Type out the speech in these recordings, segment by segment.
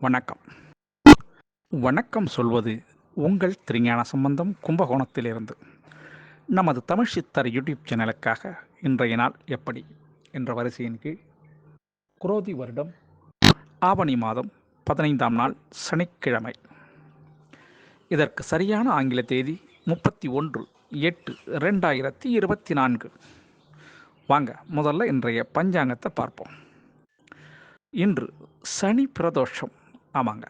வணக்கம். வணக்கம் சொல்வது உங்கள் திருஞான சம்பந்தம் கும்பகோணத்திலிருந்து. நமது தமிழ் சித்தர் யூடியூப் சேனலுக்காக இன்றைய நாள் எப்படி? என்ற வரிசையின் கீழ் குரோதி வருடம் ஆவணி மாதம் பதினைந்தாம் நாள் சனிக்கிழமை. இதற்கு சரியான ஆங்கில தேதி முப்பத்தி ஒன்று எட்டு ரெண்டாயிரத்தி இருபத்தி நான்கு. வாங்க முதல்ல இன்றைய பஞ்சாங்கத்தை பார்ப்போம். இன்று சனி பிரதோஷம். ஆமாங்க.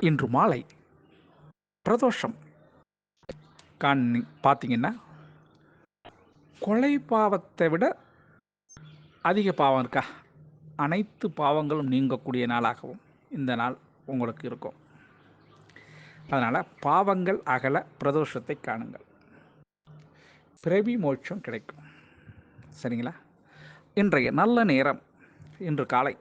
இன்று மாலை பிரதோஷம். காண் பார்த்தீங்கன்னா கொலை பாவத்தை விட அதிக பாவம் இருக்கா? அனைத்து பாவங்களும் நீங்கக்கூடிய நாளாகவும் இந்த நாள் உங்களுக்கு இருக்கும். அதனால் பாவங்கள் அகல பிரதோஷத்தை காணுங்கள். பிறவி மோட்சம் கிடைக்கும். சரிங்களா? இன்றைய நல்ல நேரம் இன்று காலை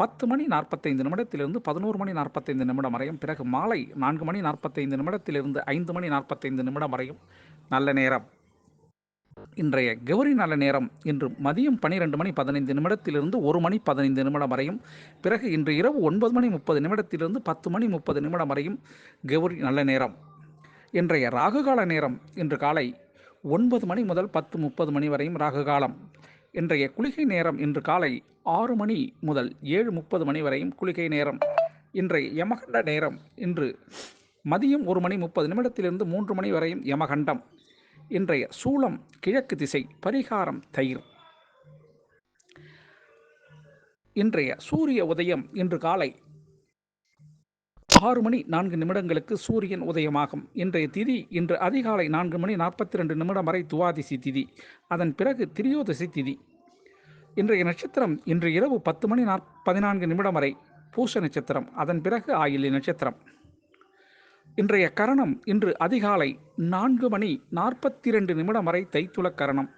பத்து மணி நாற்பத்தைந்து நிமிடத்திலிருந்து பதினோரு மணி நாற்பத்தைந்து நிமிடம் வரையும் பிறகு மாலை நான்கு மணி நாற்பத்தைந்து நிமிடத்திலிருந்து ஐந்து மணி நாற்பத்தைந்து நிமிடம் வரையும் நல்ல நேரம். இன்றைய கௌரி நல்ல நேரம். இன்று மதியம் பனிரெண்டு மணி பதினைந்து நிமிடத்திலிருந்து ஒரு மணி பதினைந்து நிமிடம் வரையும் பிறகு இன்று இரவு ஒன்பது மணி முப்பது நிமிடத்திலிருந்து பத்து மணி முப்பது நிமிடம் வரையும் கௌரி நல்ல நேரம். இன்றைய ராகுகால நேரம். இன்று காலை ஒன்பது மணி முதல் பத்து முப்பது மணி வரையும் ராகுகாலம். இன்றைய குளிகை நேரம் இன்று காலை ஆறு மணி முதல் ஏழு முப்பது மணி வரையும் குளிகை நேரம். இன்றைய யமகண்ட நேரம் இன்று மதியம் ஒரு மணி முப்பது நிமிடத்திலிருந்து மூன்று மணி வரையும் யமகண்டம். இன்றைய சூளம் கிழக்கு திசை பரிகாரம் தயிர். இன்றைய சூரிய உதயம் இன்று காலை ஆறு மணி நான்கு நிமிடங்களுக்கு சூரியன் உதயமாகும். இன்றைய திதி இன்று அதிகாலை நான்கு மணி நாற்பத்தி ரெண்டு நிமிடம் வரை துவாதிசி திதி. அதன் பிறகு திரியோதசி திதி. இன்றைய நட்சத்திரம் இன்று இரவு பத்து மணி நாற் பதினான்கு நிமிடம் வரை பூச நட்சத்திரம். அதன் பிறகு ஆயிலி நட்சத்திரம். இன்றைய கரணம் இன்று அதிகாலை நான்கு மணி நாற்பத்தி ரெண்டு நிமிடம் வரை தைத்துள கரணம்.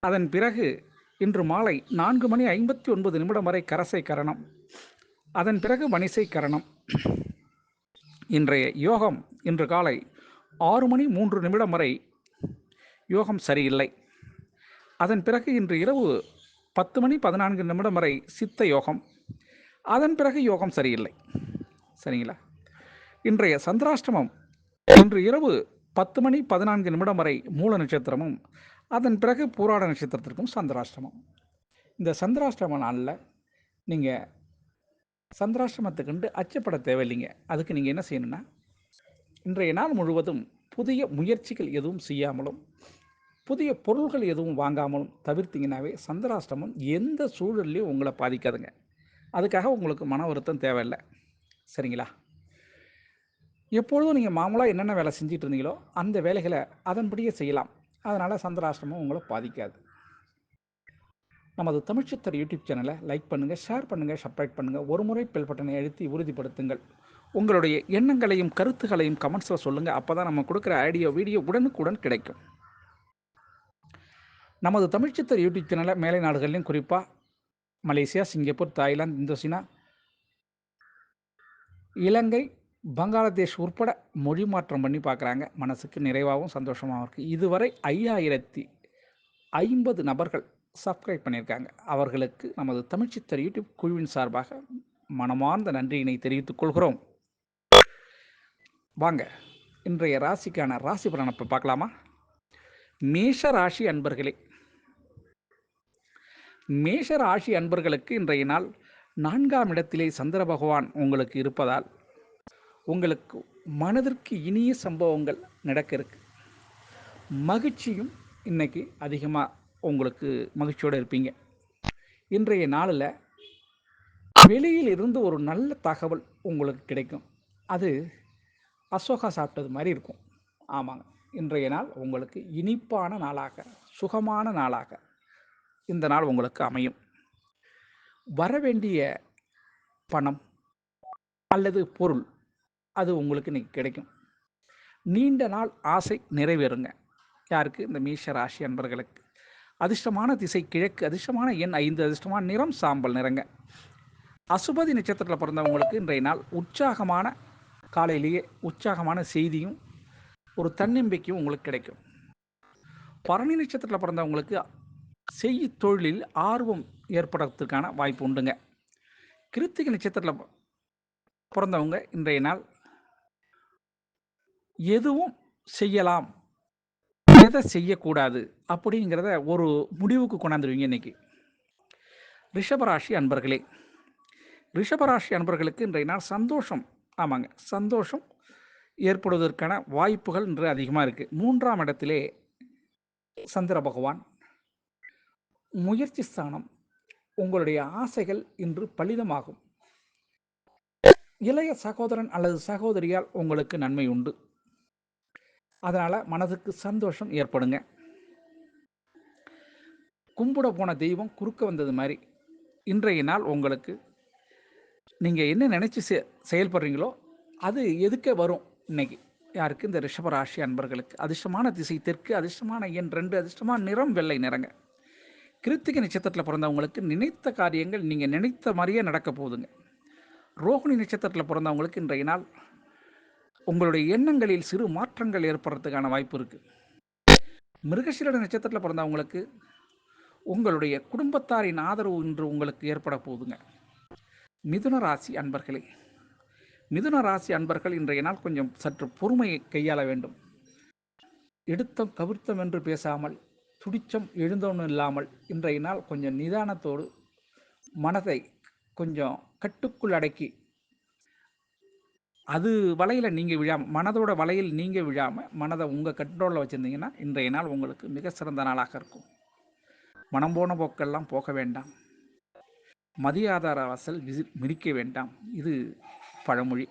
அதன் பிறகு இன்று மாலை நான்கு மணி ஐம்பத்தி ஒன்பது நிமிடம் வரை கரசை கரணம். அதன் பிறகு வணிசை கரணம். இன்றைய யோகம் இன்று காலை ஆறு மணி மூன்று நிமிடம் வரை யோகம் சரியில்லை. அதன் பிறகு இன்று இரவு பத்து மணி பதினான்கு நிமிடம் வரை சித்த யோகம். அதன் பிறகு யோகம் சரியில்லை. சரிங்களா? இன்றைய சந்திராஷ்டமம் இன்று இரவு பத்து மணி பதினான்கு நிமிடம் வரை மூல நட்சத்திரமும் அதன் பிறகு பூராட நட்சத்திரத்திற்கும் சந்திராஷ்டமம். இந்த சந்திராஷ்டம நாளில் நீங்கள் சந்திராஷ்டமத்துக்குண்டு அச்சப்பட தேவையில்லைங்க. அதுக்கு நீங்கள் என்ன செய்யணும்னா இன்றைய நாள் முழுவதும் புதிய முயற்சிகள் எதுவும் செய்யாமலும் புதிய பொருள்கள் எதுவும் வாங்காமலும் தவிர்த்திங்கனாவே சந்திராஷ்டமம் எந்த சூழல்லையும் உங்களை பாதிக்காதுங்க. அதுக்காக உங்களுக்கு மன வருத்தம் தேவையில்லை. சரிங்களா? எப்பொழுதும் நீங்கள் மாமூலாக என்னென்ன வேலை செஞ்சிட்டு இருந்தீங்களோ அந்த வேலைகளை அதன்படியே செய்யலாம். அதனால் சந்திராஷ்டமம் உங்களை பாதிக்காது. நமது தமிழ்ச்சித்தர் யூடியூப் சேனலை லைக் பண்ணுங்கள் ஷேர் பண்ணுங்கள் சப்ஸ்கிரைப் பண்ணுங்கள் ஒரு முறை பெல் பட்டனை அழுத்தி உறுதிப்படுத்துங்கள். உங்களுடைய எண்ணங்களையும் கருத்துகளையும் கமெண்ட்ஸில் சொல்லுங்கள் அப்போ தான் நம்ம கொடுக்குற ஆடியோ வீடியோ உடனுக்குடன் கிடைக்கும். நமது தமிழ்ச்சித்தர் யூடியூப் சேனலை மேலை நாடுகள்லையும் குறிப்பாக Malaysia Singapore Thailand Indochina Ilangai Bangladesh உட்பட மொழி மாற்றம் பண்ணி பார்க்குறாங்க. மனசுக்கு நிறைவாகவும் சந்தோஷமாகவும் இருக்குது இதுவரை ஐயாயிரத்தி ஐம்பது நபர்கள் சப்ஸ்கிரைப் பண்ணியிருக்காங்க. அவர்களுக்கு நமது தமிழ்ச்சித்தர் யூடியூப் குழுவின் சார்பாக மனமார்ந்த நன்றியினை தெரிவித்துக் கொள்கிறோம். வாங்க இன்றைய ராசிக்கான ராசி பலனப்பை பார்க்கலாமா? மேஷ ராசி அன்பர்களே மேஷ ராசி அன்பர்களுக்கு இன்றைய நாள் நான்காம் இடத்திலே சந்திர பகவான் உங்களுக்கு இருப்பதால் உங்களுக்கு மனதிற்கு இனிய சம்பவங்கள் நடக்க இருக்கு. மகிழ்ச்சியும் இன்னைக்கு அதிகமாக உங்களுக்கு மகிழ்ச்சியோடு இருப்பீங்க. இன்றைய நாளில் வெளியில் இருந்து ஒரு நல்ல தகவல் உங்களுக்கு கிடைக்கும். அது அசோகா சாப்பிட்டது மாதிரி இருக்கும். ஆமாங்க. இன்றைய நாள் உங்களுக்கு இனிப்பான நாளாக சுகமான நாளாக இந்த நாள் உங்களுக்கு அமையும். வரவேண்டிய பணம் அல்லது பொருள் அது உங்களுக்கு இன்னைக்கு கிடைக்கும். நீண்ட நாள் ஆசை நிறைவேறுங்க. யாருக்கு? இந்த மீஷ ராசி அன்பர்களுக்கு. அதிர்ஷ்டமான திசை கிழக்கு அதிர்ஷ்டமான எண் ஐந்து அதிர்ஷ்டமான நிறம் சாம்பல் நிறங்க. அசுபதி நட்சத்திரத்தில் பிறந்தவங்களுக்கு இன்றைய நாள் உற்சாகமான காலையிலேயே உற்சாகமான செய்தியும் ஒரு தன்னம்பிக்கையும் உங்களுக்கு கிடைக்கும். பரணி நட்சத்திரத்தில் பிறந்தவங்களுக்கு செய்ய தொழிலில் ஆர்வம் ஏற்படுறதுக்கான வாய்ப்பு உண்டுங்க. கிருத்திகை நட்சத்திரத்தில் பிறந்தவங்க இன்றைய நாள் எதுவும் செய்யலாம் எதை செய்யக்கூடாது அப்படிங்கிறத ஒரு முடிவுக்கு கொண்டாந்துருவீங்க இன்னைக்கு. ரிஷபராசி அன்பர்களே ரிஷபராசி அன்பர்களுக்கு இன்றைய நாள் சந்தோஷம். ஆமாங்க சந்தோஷம் ஏற்படுவதற்கான வாய்ப்புகள் இன்று அதிகமாக இருக்குது மூன்றாம் இடத்திலே சந்திர பகவான் முயற்சி ஸ்தானம் உங்களுடைய ஆசைகள் இன்று பலிதமாகும். இளைய சகோதரன் அல்லது சகோதரியால் உங்களுக்கு நன்மை உண்டு. அதனால் மனதுக்கு சந்தோஷம் ஏற்படுங்க. கும்பிட போன தெய்வம் குறுக்க வந்தது மாதிரி. இன்றைய நாள் உங்களுக்கு நீங்கள் என்ன நினச்சி செ செயல்படுறீங்களோ அது எதுக்கே வரும் இன்னைக்கு. யாருக்கு? இந்த ரிஷபராசி அன்பர்களுக்கு. அதிர்ஷ்டமான திசை தெற்கு அதிர்ஷ்டமான எண் ரெண்டு அதிர்ஷ்டமான நிறம் வெள்ளை நிறங்க. கிருத்திகை நட்சத்திரத்தில் பிறந்தவங்களுக்கு நினைத்த காரியங்கள் நீங்கள் நினைத்த மாதிரியே நடக்க போகுதுங்க. ரோஹிணி நட்சத்திரத்தில் பிறந்தவங்களுக்கு இன்றைய நாள் உங்களுடைய எண்ணங்களில் சிறு மாற்றங்கள் ஏற்படுறதுக்கான வாய்ப்பு இருக்குது மிருகசீரட நட்சத்திரத்தில் பிறந்தவங்களுக்கு உங்களுடைய குடும்பத்தாரின் ஆதரவு இன்று உங்களுக்கு ஏற்பட போகுதுங்க. மிதுன ராசி அன்பர்களே மிதுன ராசி அன்பர்கள் இன்றைய நாள் கொஞ்சம் சற்று பொறுமையை கையாள வேண்டும். எடுத்தம் கவிர்த்தம் என்று பேசாமல் துடிச்சம் எழுந்தோன்னு இல்லாமல் இன்றைய நாள் கொஞ்சம் நிதானத்தோடு மனதை கொஞ்சம் கட்டுக்குள் அடக்கி அது வலையில் நீங்கள் விழாமல் மனதோட வலையில் நீங்கள் விழாமல் மனதை உங்கள் கண்ட்ரோலில் வச்சுருந்தீங்கன்னா இன்றைய நாள் உங்களுக்கு மிக சிறந்த நாளாக இருக்கும். மனம் போன போக்கெல்லாம் போக வேண்டாம். மதியாதார வாசல் விசி மிதிக்க வேண்டாம். இது பழமொழி.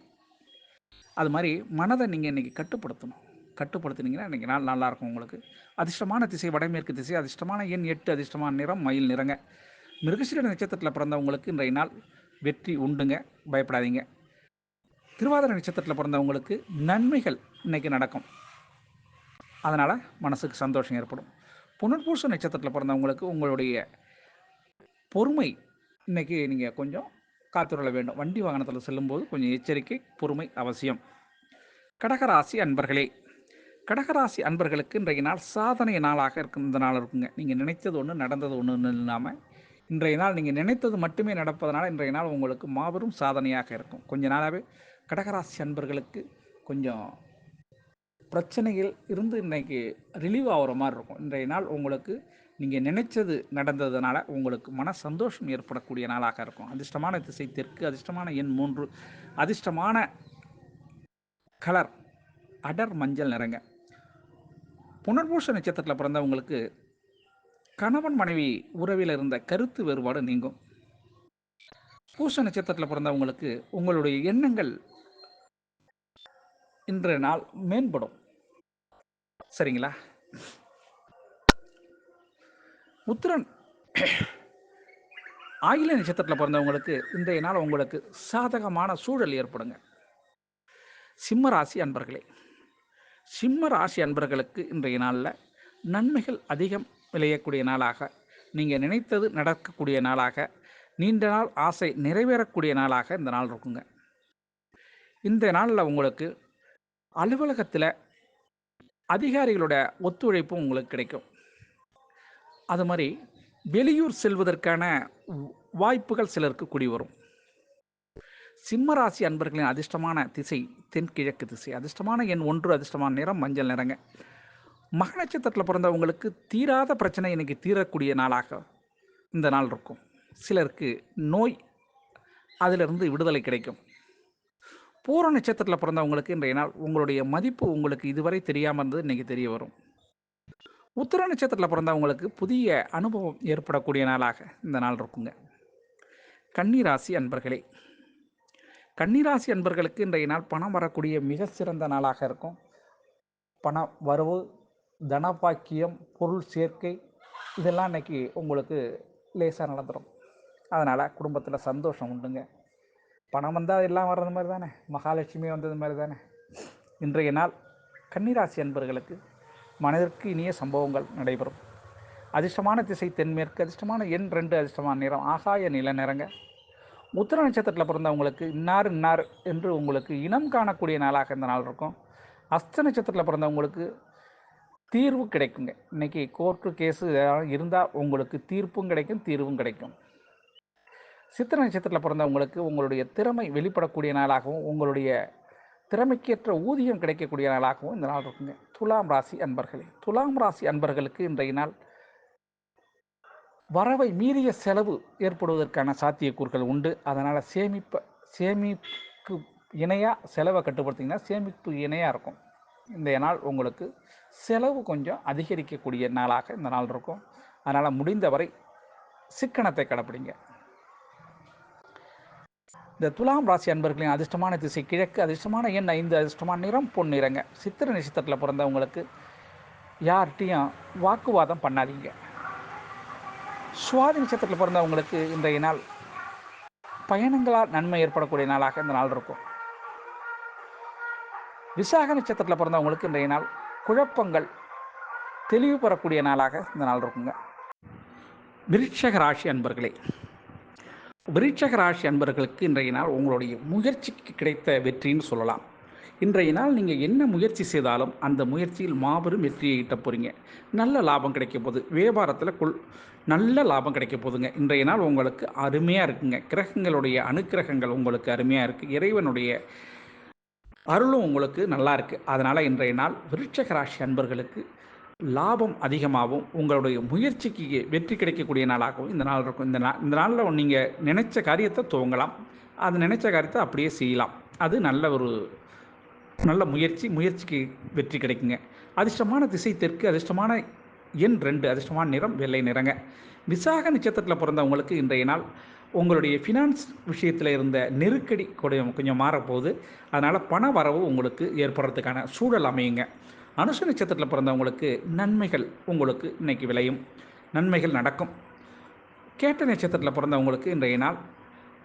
அது மாதிரி மனதை நீங்கள் இன்றைக்கி கட்டுப்படுத்தணும். கட்டுப்படுத்தினீங்கன்னா இன்றைக்கி நாள் நல்லாயிருக்கும் உங்களுக்கு. அதிர்ஷ்டமான திசை வடமேற்கு திசை அதிர்ஷ்டமான எண் எட்டு அதிர்ஷ்டமான நிறம் மயில் நிறங்க. மிருகசீர நட்சத்திரத்தில் பிறந்தவங்களுக்கு இன்றைய நாள் வெற்றி உண்டுங்க. பயப்படாதீங்க. திருவாதிரை நட்சத்திரத்தில் பிறந்தவங்களுக்கு நன்மைகள் இன்றைக்கி நடக்கும். அதனால் மனசுக்கு சந்தோஷம் ஏற்படும். புனர்பூச நட்சத்திரத்தில் பிறந்தவங்களுக்கு உங்களுடைய பொறுமை இன்றைக்கி நீங்கள் கொஞ்சம் காத்துள்ள வேண்டும். வண்டி வாகனத்தில் செல்லும்போது கொஞ்சம் எச்சரிக்கை பொறுமை அவசியம். கடகராசி அன்பர்களே கடகராசி அன்பர்களுக்கு இன்றைய நாள் சாதனை நாளாக இருக்கும் இந்த நாள் இருக்குங்க. நீங்கள் நினைத்தது ஒன்று நடந்தது ஒன்று இல்லாமல் இன்றைய நாள் நீங்கள் நினைத்தது மட்டுமே நடப்பதனால் இன்றைய நாள் உங்களுக்கு மாபெரும் சாதனையாக இருக்கும். கொஞ்ச நாளாகவே கடகராசி அன்பர்களுக்கு கொஞ்சம் பிரச்சனைகள் இருந்து இன்றைக்கி ரிலீவ் ஆகிற மாதிரி இருக்கும். இன்றைய நாள் உங்களுக்கு நீங்கள் நினைச்சது நடந்ததுனால உங்களுக்கு மன சந்தோஷம் ஏற்படக்கூடிய நாளாக இருக்கும். அதிர்ஷ்டமான திசை தெற்கு அதிர்ஷ்டமான எண் மூன்று அதிர்ஷ்டமான கலர் அடர் மஞ்சள் நிறங்க. புனர்பூஷ நட்சத்திரத்தில் பிறந்தவங்களுக்கு கணவன் மனைவி உறவில் இருந்த கருத்து வேறுபாடு நீங்கும். பூச நட்சத்திரத்தில் பிறந்தவங்களுக்கு உங்களுடைய எண்ணங்கள் இன்றைய நாள் மேம்படும். சரிங்களா? உத்திரன் ஆயில நட்சத்திரத்தில் பிறந்தவங்களுக்கு இன்றைய நாள் உங்களுக்கு சாதகமான சூழல் ஏற்படுங்க. சிம்ம ராசி அன்பர்களே சிம்ம ராசி அன்பர்களுக்கு இன்றைய நாளில் நன்மைகள் அதிகம் விளையக்கூடிய நாளாக நீங்கள் நினைத்தது நடக்கக்கூடிய நாளாக நீண்ட நாள் ஆசை நிறைவேறக்கூடிய நாளாக இந்த நாள் இருக்குங்க. இந்த நாளில் உங்களுக்கு அலுவலகத்தில் அதிகாரிகளோட ஒத்துழைப்பும் உங்களுக்கு கிடைக்கும். அது மாதிரி வெளியூர் செல்வதற்கான வாய்ப்புகள் சிலருக்கு கூடி வரும். சிம்மராசி அன்பர்களின் அதிர்ஷ்டமான திசை தென்கிழக்கு திசை. அதிர்ஷ்டமான எண் ஒன்று அதிர்ஷ்டமான நிறம் மஞ்சள் நிறங்க. மக நட்சத்திரத்தில் பிறந்தவங்களுக்கு தீராத பிரச்சனை இன்னைக்கு தீரக்கூடிய நாளாக இந்த நாள் இருக்கும். சிலருக்கு நோய் அதிலிருந்து விடுதலை கிடைக்கும். பூர நட்சத்திரத்தில் பிறந்தவங்களுக்கு இன்றைய நாள் உங்களுடைய மதிப்பு உங்களுக்கு இதுவரை தெரியாமல் இருந்தது இன்றைக்கி தெரிய வரும். உத்திர நட்சத்திரத்தில் பிறந்தவங்களுக்கு புதிய அனுபவம் ஏற்படக்கூடிய நாளாக இந்த நாள் இருக்குங்க. கன்னிராசி அன்பர்களே கன்னிராசி அன்பர்களுக்கு இன்றைய நாள் பணம் வரக்கூடிய மிக சிறந்த நாளாக இருக்கும். பண வரவு தனபாக்கியம் பொருள் சேர்க்கை இதெல்லாம் இன்றைக்கி உங்களுக்கு லேசாக நடந்துடும் அதனால் குடும்பத்தில் சந்தோஷம் உண்டுங்க. பணம் வந்தால் எல்லாம் வர்றது மாதிரி தானே மகாலட்சுமி வந்தது மாதிரி தானே இன்றைய நாள் கன்னிராசி அன்பர்களுக்கு மனதிற்கு இனிய சம்பவங்கள் நடைபெறும். அதிர்ஷ்டமான திசை தென்மேற்கு அதிர்ஷ்டமான எண் ரெண்டு அதிர்ஷ்டமான நிறம் ஆகாய நில நிறங்க. உத்திர நட்சத்திரத்தில் பிறந்தவங்களுக்கு இன்னார் இன்னார் என்று உங்களுக்கு இனம் காணக்கூடிய நாளாக இந்த நாள் இருக்கும். அஸ்த நட்சத்திரத்தில் பிறந்தவங்களுக்கு தீர்வு கிடைக்குங்க. இன்னைக்கு கோர்ட்டு கேஸு இருந்தால் உங்களுக்கு தீர்ப்பும் கிடைக்கும் தீர்வும் கிடைக்கும். சித்திர நட்சத்திரத்தில் பிறந்தவங்களுக்கு உங்களுடைய திறமை வெளிப்படக்கூடிய நாளாகவும் உங்களுடைய திறமைக்கேற்ற ஊதியம் கிடைக்கக்கூடிய நாளாகவும் இந்த நாள் இருக்குங்க. துலாம் ராசி அன்பர்களே துலாம் ராசி அன்பர்களுக்கு இன்றைய நாள் வரவை மீறிய செலவு ஏற்படுவதற்கான சாத்தியக்கூறுகள் உண்டு. அதனால் சேமிப்ப சேமிப்பு இணையாக செலவை கட்டுப்படுத்திங்கன்னா சேமிப்பு இணையாக இருக்கும். இந்த நாள் உங்களுக்கு செலவு கொஞ்சம் அதிகரிக்கக்கூடிய நாளாக இந்த நாள் இருக்கும். அதனால் முடிந்தவரை சிக்கனத்தை கடைப்பிடிங்க. இந்த துலாம் ராசி அன்பர்களின் அதிர்ஷ்டமான திசை கிழக்கு அதிர்ஷ்டமான எண் ஐந்து அதிர்ஷ்டமான நிறம் பொன்னிறங்க சித்திரை நட்சத்திரத்தில் பிறந்தவங்களுக்கு யார்கிட்டையும் வாக்குவாதம் பண்ணாதீங்க. சுவாதி நட்சத்திரத்தில் பிறந்தவங்களுக்கு இன்றைய நாள் பயணங்களால் நன்மை ஏற்படக்கூடிய நாளாக இந்த நாள் இருக்கும். விசாக நட்சத்திரத்தில் பிறந்தவங்களுக்கு இன்றைய நாள் குழப்பங்கள் தெளிவு பெறக்கூடிய நாளாக இந்த நாள் இருக்குங்க. விருட்சக ராசி அன்பர்களே விருட்சக ராசி அன்பர்களுக்கு இன்றைய நாள் உங்களுடைய முயற்சிக்கு கிடைத்த வெற்றின்னு சொல்லலாம். இன்றைய நாள் நீங்கள் என்ன முயற்சி செய்தாலும் அந்த முயற்சியில் மாபெரும் வெற்றியை ஈட்ட போகிறீங்க நல்ல லாபம் கிடைக்க போகுது. வியாபாரத்தில் கொள் நல்ல லாபம் கிடைக்க போகுதுங்க. இன்றைய நாள் உங்களுக்கு அருமையாக இருக்குங்க. கிரகங்களுடைய அனுக்கிரகங்கள் உங்களுக்கு அருமையாக இருக்குது இறைவனுடைய அருளும் உங்களுக்கு நல்லா இருக்குது அதனால் இன்றைய நாள் விருட்சக ராசி அன்பர்களுக்கு லாபம் அதிகமாகவும் உங்களுடைய முயற்சிக்கு வெற்றி கிடைக்கக்கூடிய நாளாகவும் இந்த நாள் இருக்கும். இந்த நாள் இந்த நாளில் நீங்கள் நினைச்ச காரியத்தை துவங்கலாம். அது நினைச்ச காரியத்தை அப்படியே செய்யலாம். அது நல்ல ஒரு நல்ல முயற்சி முயற்சிக்கு வெற்றி கிடைக்குங்க. அதிர்ஷ்டமான திசை தெற்கு அதிர்ஷ்டமான எண் ரெண்டு அதிர்ஷ்டமான நிறம் வெள்ளை நிறங்க. விசாக நட்சத்திரத்தில் பிறந்தவங்களுக்கு இன்றைய நாள் உங்களுடைய ஃபினான்ஸ் விஷயத்தில் இருந்த நெருக்கடி கொஞ்சம் கொஞ்சம் மாறப்போகுது. அதனால் பண வரவு உங்களுக்கு ஏற்படுறதுக்கான சூழல் அமையுங்க. அனுச நட்சத்திரத்தில் பிறந்தவங்களுக்கு நன்மைகள் உங்களுக்கு இன்னைக்கு விளையும். நன்மைகள் நடக்கும். கேட்ட நட்சத்திரத்தில் பிறந்தவங்களுக்கு இன்றைய நாள்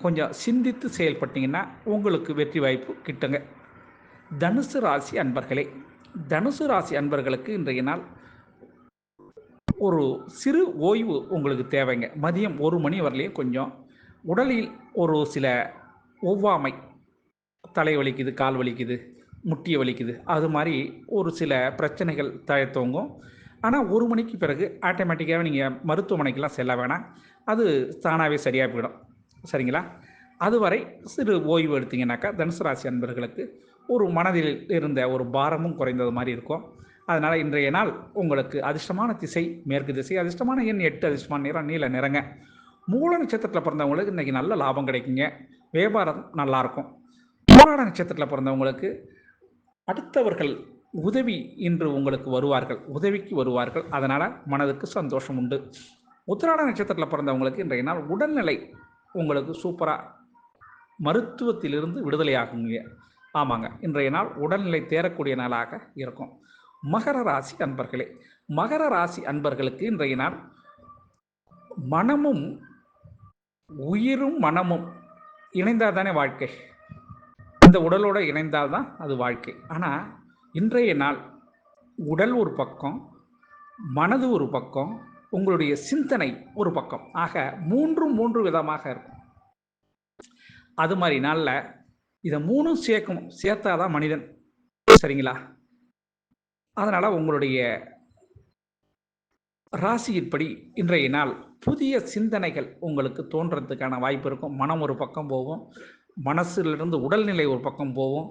கொஞ்சம் சிந்தித்து செயல்பட்டீங்கன்னா உங்களுக்கு வெற்றி வாய்ப்பு கிட்டுங்க. தனுசு ராசி அன்பர்களே தனுசு ராசி அன்பர்களுக்கு இன்றைய நாள் ஒரு சிறு ஓய்வு உங்களுக்கு தேவைங்க. மதியம் ஒரு மணி வரலையும் கொஞ்சம் உடலில் ஒரு சில ஒவ்வாமை தலை வலிக்குது கால் வலிக்குது முட்டிய வலிக்குது. அது மாதிரி ஒரு சில பிரச்சனைகள் தயத்தோங்கும் ஆனால் ஒரு மணிக்கு பிறகு ஆட்டோமேட்டிக்காக நீங்கள் மருத்துவமனைக்கெல்லாம் செல்ல வேணாம். அது தானாகவே சரியாக போயிடும். சரிங்களா? அதுவரை சிறு ஓய்வு எடுத்தீங்கன்னாக்கா தனுசு ராசி அன்பர்களுக்கு ஒரு மனதில் இருந்த ஒரு பாரமும் குறைந்தது மாதிரி இருக்கும். அதனால் இன்றைய நாள் உங்களுக்கு அதிர்ஷ்டமான திசை மேற்கு திசை அதிர்ஷ்டமான எண் எட்டு அதிர்ஷ்டமான நிறம் நீல நிறங்க. மூல நட்சத்திரத்தில் பிறந்தவங்களுக்கு இன்றைக்கி நல்ல லாபம் கிடைக்குங்க. வியாபாரம் நல்லாயிருக்கும். போராட நட்சத்திரத்தில் பிறந்தவங்களுக்கு அடுத்தவர்கள் உதவி இன்று உங்களுக்கு வருவார்கள் உதவிக்கு வருவார்கள். அதனால் மனதுக்கு சந்தோஷம் உண்டு. உத்திராட நட்சத்திரத்தில் பிறந்தவங்களுக்கு இன்றைய நாள் உடல்நிலை உங்களுக்கு சூப்பராக மருத்துவத்திலிருந்து விடுதலையாகுங்க ஆமாங்க. இன்றைய நாள் உடல்நிலை தேரக்கூடிய நாளாக இருக்கும். மகர ராசி அன்பர்களே மகர ராசி அன்பர்களுக்கு இன்றைய நாள் மனமும் உயிரும் மனமும் இணைந்தால் தானே வாழ்க்கை? இந்த உடலோடு இணைந்தால் தான் அது வாழ்க்கை. ஆனால் இன்றைய நாள் உடல் ஒரு பக்கம் மனது ஒரு பக்கம் உங்களுடைய சிந்தனை ஒரு பக்கம். ஆக மூன்றும் மூன்று விதமாக இருக்கும். அது மாதிரி நாளில் இதை மூணும் சேர்க்கணும் சேர்த்தாதான் மனிதன். சரிங்களா? அதனால் உங்களுடைய ராசியின்படி இன்றைய நாள் புதிய சிந்தனைகள் உங்களுக்கு தோன்றதுக்கான வாய்ப்பு இருக்கும். மனம் ஒரு பக்கம் போகும். மனசிலிருந்து உடல்நிலை ஒரு பக்கம் போகும்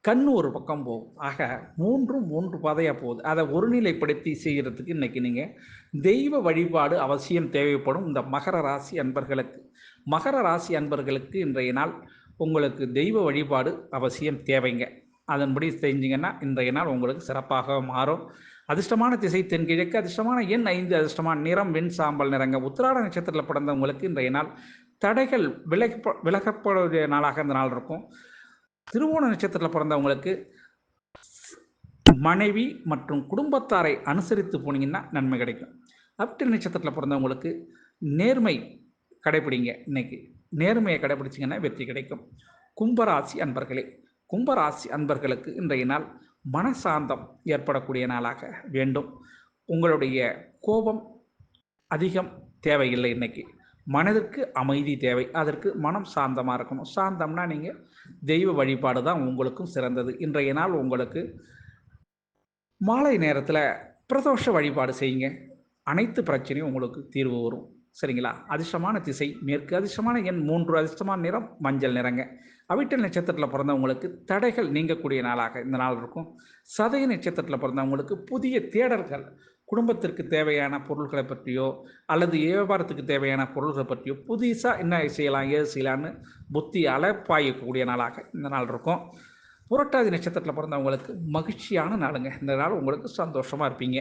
கண் ஒரு பக்கம் போகும். ஆக மூன்றும் மூன்று பாதையாக போகுது. அதை ஒருநிலைப்படுத்தி செய்கிறதுக்கு இன்றைக்கி நீங்கள் தெய்வ வழிபாடு அவசியம் தேவைப்படும். இந்த மகர ராசி அன்பர்களுக்கு மகர ராசி அன்பர்களுக்கு இன்றைய நாள் உங்களுக்கு தெய்வ வழிபாடு அவசியம் தேவைங்க. அதன்படி செஞ்சிங்கன்னா இன்றைய நாள் உங்களுக்கு சிறப்பாக மாறும். அதிர்ஷ்டமான திசை தென்கிழக்கு அதிர்ஷ்டமான எண் ஐந்து அதிர்ஷ்டமான நிறம் வெண் சாம்பல் நிறங்க உத்திராட நட்சத்திரத்தில் பிறந்தவங்களுக்கு இன்றைய நாள் தடைகள் விலக விலகப்படக்கூடிய நாளாக இந்த நாள் இருக்கும். திருவோண நட்சத்திரத்தில் பிறந்தவங்களுக்கு மனைவி மற்றும் குடும்பத்தாரை அனுசரித்து போனீங்கன்னா நன்மை கிடைக்கும். அப்டி நட்சத்திரத்தில் பிறந்தவங்களுக்கு நேர்மை கடைபிடிங்க. இன்னைக்கு நேர்மையை கடைபிடிச்சிங்கன்னா வெற்றி கிடைக்கும். கும்பராசி அன்பர்களே கும்பராசி அன்பர்களுக்கு இன்றைய நாள் மனசாந்தம் ஏற்படக்கூடிய நாளாக வேண்டும். உங்களுடைய கோபம் அதிகம் தேவையில்லை இன்னைக்கு. மனதிற்கு அமைதி தேவை. அதற்கு மனம் சாந்தமாக இருக்கணும். சாந்தம்னா நீங்கள் தெய்வ வழிபாடு தான் உங்களுக்கும் சிறந்தது. இன்றைய நாள் உங்களுக்கு மாலை நேரத்தில் பிரதோஷ வழிபாடு செய்யுங்க. அனைத்து பிரச்சனையும் உங்களுக்கு தீர்வு வரும். சரிங்களா? அதிர்ஷ்டமான திசை மேற்கு அதிர்ஷ்டமான எண் மூன்று அதிர்ஷ்டமான நிறம் மஞ்சள் நிறங்க. அவிட்டல் நட்சத்திரத்தில் பிறந்தவங்களுக்கு தடைகள் நீங்கக்கூடிய நாளாக இந்த நாள் இருக்கும். சதய நட்சத்திரத்தில் பிறந்தவங்களுக்கு புதிய தேடல்கள் குடும்பத்திற்கு தேவையான பொருள்களை பற்றியோ அல்லது வியாபாரத்துக்கு தேவையான பொருள்களை பற்றியோ புதுசாக என்ன செய்யலாம் ஏது செய்யலான்னு புத்தி அலைப்பாயக்கூடிய நாளாக இந்த நாள் இருக்கும். புரட்டாதி நட்சத்திரத்தில் பிறந்தவங்களுக்கு மகிழ்ச்சியான நாளுங்க. இந்த நாள் உங்களுக்கு சந்தோஷமாக இருப்பீங்க.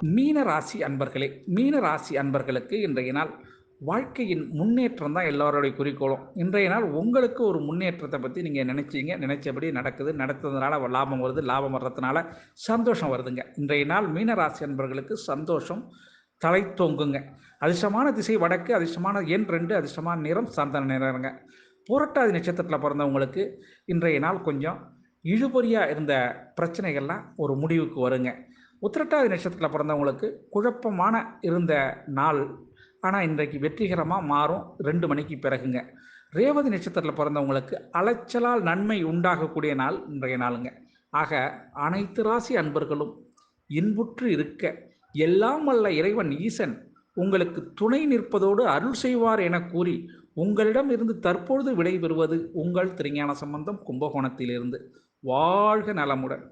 மீன ராசி அன்பர்களே மீன ராசி அன்பர்களுக்கு இன்றைய நாள் வாழ்க்கையின் முன்னேற்றம் தான் எல்லாருடைய குறிக்கோளும். இன்றைய நாள் உங்களுக்கு ஒரு முன்னேற்றத்தை பற்றி நீங்கள் நினச்சிங்க. நினச்சபடி நடக்குது. நடத்துறதுனால லாபம் வருது. லாபம் வர்றதுனால சந்தோஷம் வருதுங்க. இன்றைய நாள் மீனராசி அன்பர்களுக்கு சந்தோஷம் தலை தொங்குங்க. அதிர்ஷ்டமான திசை வடக்கு அதிர்ஷ்டமான எண் ரெண்டு அதிர்ஷ்டமான நிறம் சந்தன நிறங்க. புரட்டாதி நட்சத்திரத்தில் பிறந்தவங்களுக்கு இன்றைய நாள் கொஞ்சம் இழுபறியாக இருந்த பிரச்சனைகள்லாம் ஒரு முடிவுக்கு வருங்க. உத்திரட்டாதி நட்சத்திரத்தில் பிறந்தவங்களுக்கு குழப்பமான இருந்த நாள் ஆனால் இன்றைக்கு வெற்றிகரமாக மாறும் ரெண்டு மணிக்கு பிறகுங்க. ரேவதி நட்சத்திரத்தில் பிறந்தவங்களுக்கு அலைச்சலால் நன்மை உண்டாகக்கூடிய நாள் இன்றைய நாளுங்க. ஆக அனைத்து ராசி அன்பர்களும் இன்புற்று இருக்க எல்லாம் வல்ல இறைவன் ஈசன் உங்களுக்கு துணை நிற்பதோடு அருள் செய்வார் என கூறி உங்களிடம் இருந்து தற்பொழுது விடைபெறுவது உங்கள் திருஞான சம்பந்தம் கும்பகோணத்திலிருந்து. வாழ்க நலமுடன்.